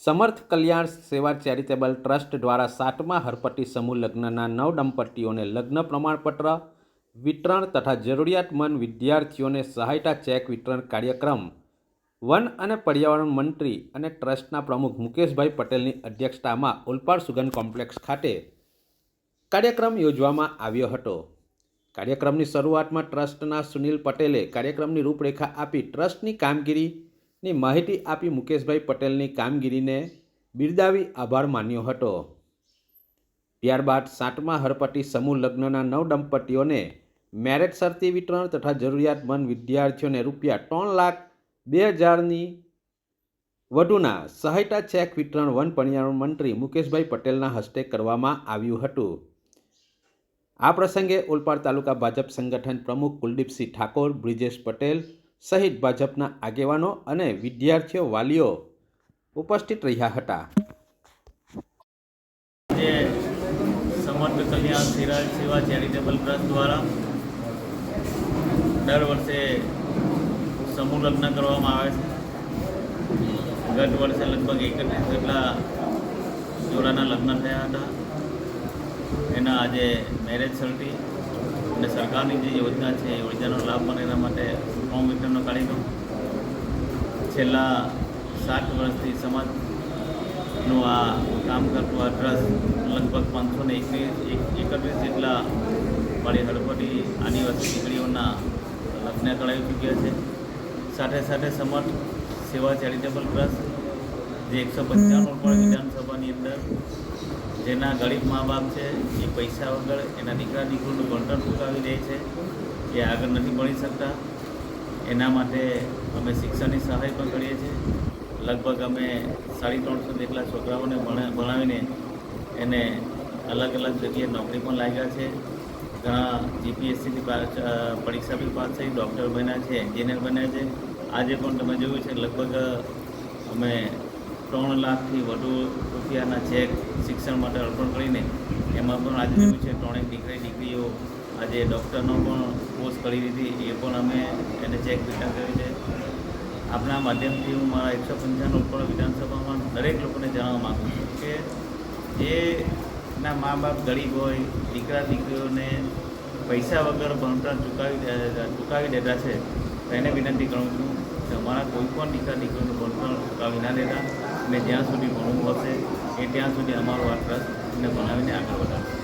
સમર્થ કલ્યાણ સેવા charitable trust દ્વારા સાતમા હરપટ્ટી સમૂહ લગ્નના નવ દંપતીઓને લગ્ન પ્રમાણપત્ર, વિતરણ તથા જરૂરિયાતમંદ વિદ્યાર્થીઓને સહાયતા ચેક વિતરણ કાર્યક્રમ. વન અને પર્યાવરણ મંત્રી અને ટ્રસ્ટના પ્રમુખ મુકેશભાઈ પટેલની અધ્યક્ષતામાં ઓલપાડ સુગન કોમ્પ્લેક્સ ખાતે કાર્યક્રમ યોજવામાં આવ્યો હતો. કાર્યક્રમની શરૂઆતમાં ટ્રસ્ટના સુનિલ પટેલે કાર્યક્રમની રૂપરેખા આપી ટ્રસ્ટની કામગીરીની માહિતી આપી મુકેશભાઈ પટેલની કામગીરીને બિરદાવી આભાર માન્યો હતો. ત્યારબાદ સાતમા હરપટી સમૂહ લગ્નના નવ દંપતીઓને મેરેજ શરતી વિતરણ તથા જરૂરિયાતમંદ વિદ્યાર્થીઓને રૂપિયા ત્રણ લાખ બે હજારની વધુના સહાયતા ચેક વિતરણ વન પર્યાવરણ મંત્રી મુકેશભાઈ પટેલના હસ્તે કરવામાં આવ્યું હતું. આ પ્રસંગે ઓલપાડ તાલુકા ભાજપ સંગઠન પ્રમુખ કુલદીપસિંહ ઠાકોર, બ્રિજેશ પટેલ સહિત ભાજપના આગેવાનો અને વિદ્યાર્થીઓ વાલીઓ ઉપસ્થિત રહ્યા હતા. જે સમર્થ કલ્યાણ સિરાજ સેવા ચેરિટેબલ ટ્રસ્ટ દ્વારા દર વર્ષે સમૂહ લગ્ન કરવામાં આવે છે. ગત વર્ષે લગભગ એકત્રીસ જેટલા જોડાના લગ્ન થયા હતા. એના આજે મેરેજ સર્ટી અને સરકારની જે યોજના છે યોજનાનો લાભ મળે એના માટે ફોર્મ વિતરણનો કાર્યક્રમ છેલ્લા સાત વર્ષથી સમાજનું આ કામ કરતું આ ટ્રસ્ટ લગભગ પાંચસો ને એકત્રીસ જેટલા વાળી હળપટી આદિવાસી દીકરીઓના લગ્ન કરાવી ચૂક્યા છે. સાથે સાથે સમર્થ સેવા ચેરિટેબલ ટ્રસ્ટ જે એકસો પંચાણું પણ વિધાનસભાની અંદર જેના ગરીબ મા બાપ છે એ પૈસા વગર એના દીકરા દીકરીનું ભણતર ચૂકાવી દે છે એ આગળ નથી ભણી શકતા, એના માટે અમે શિક્ષણની સહાય પણ કરીએ છીએ. લગભગ અમે સાડી ત્રણસો જેટલા છોકરાઓને ભણા, ભણાવીને એને અલગ અલગ જગ્યાએ નોકરી પણ લાગ્યા છે. ઘણા જીપીએસસીની પરીક્ષા બી પાસ થઈ, ડૉક્ટર બન્યા છે, એન્જિનિયર બન્યા છે. આજે પણ તમે જોયું છે, લગભગ અમે ત્રણ લાખથી વધુ રૂપિયાના ચેક શિક્ષણ માટે અર્પણ કરીને એમાં પણ આજે જોયું છે. ત્રણેક દીકરી, દીકરીઓ આજે ડૉક્ટરનો પણ કોર્સ કરી દીધી. એ પણ અમે એને ચેક વિતરણ કર્યું છે. આપણા માધ્યમથી હું મારા એકસો પંચાણું ઉપર વિધાનસભામાં દરેક લોકોને જણાવવા માગું છું કે જેના મા બાપ ગરીબ હોય, દીકરા, દીકરીઓને પૈસા વગર ભણતર ચૂકાવી ચૂકાવી દેતા છે, તો એને વિનંતી કરું છું કે અમારા કોઈ પણ દીકરા, દીકરીઓનું ભણતર ચૂકાવી ના દેતા. અને જ્યાં સુધી ભણવું હશે એ ત્યાં સુધી અમારો આ ટ્રસ્ટને બનાવીને આગળ વધારશે.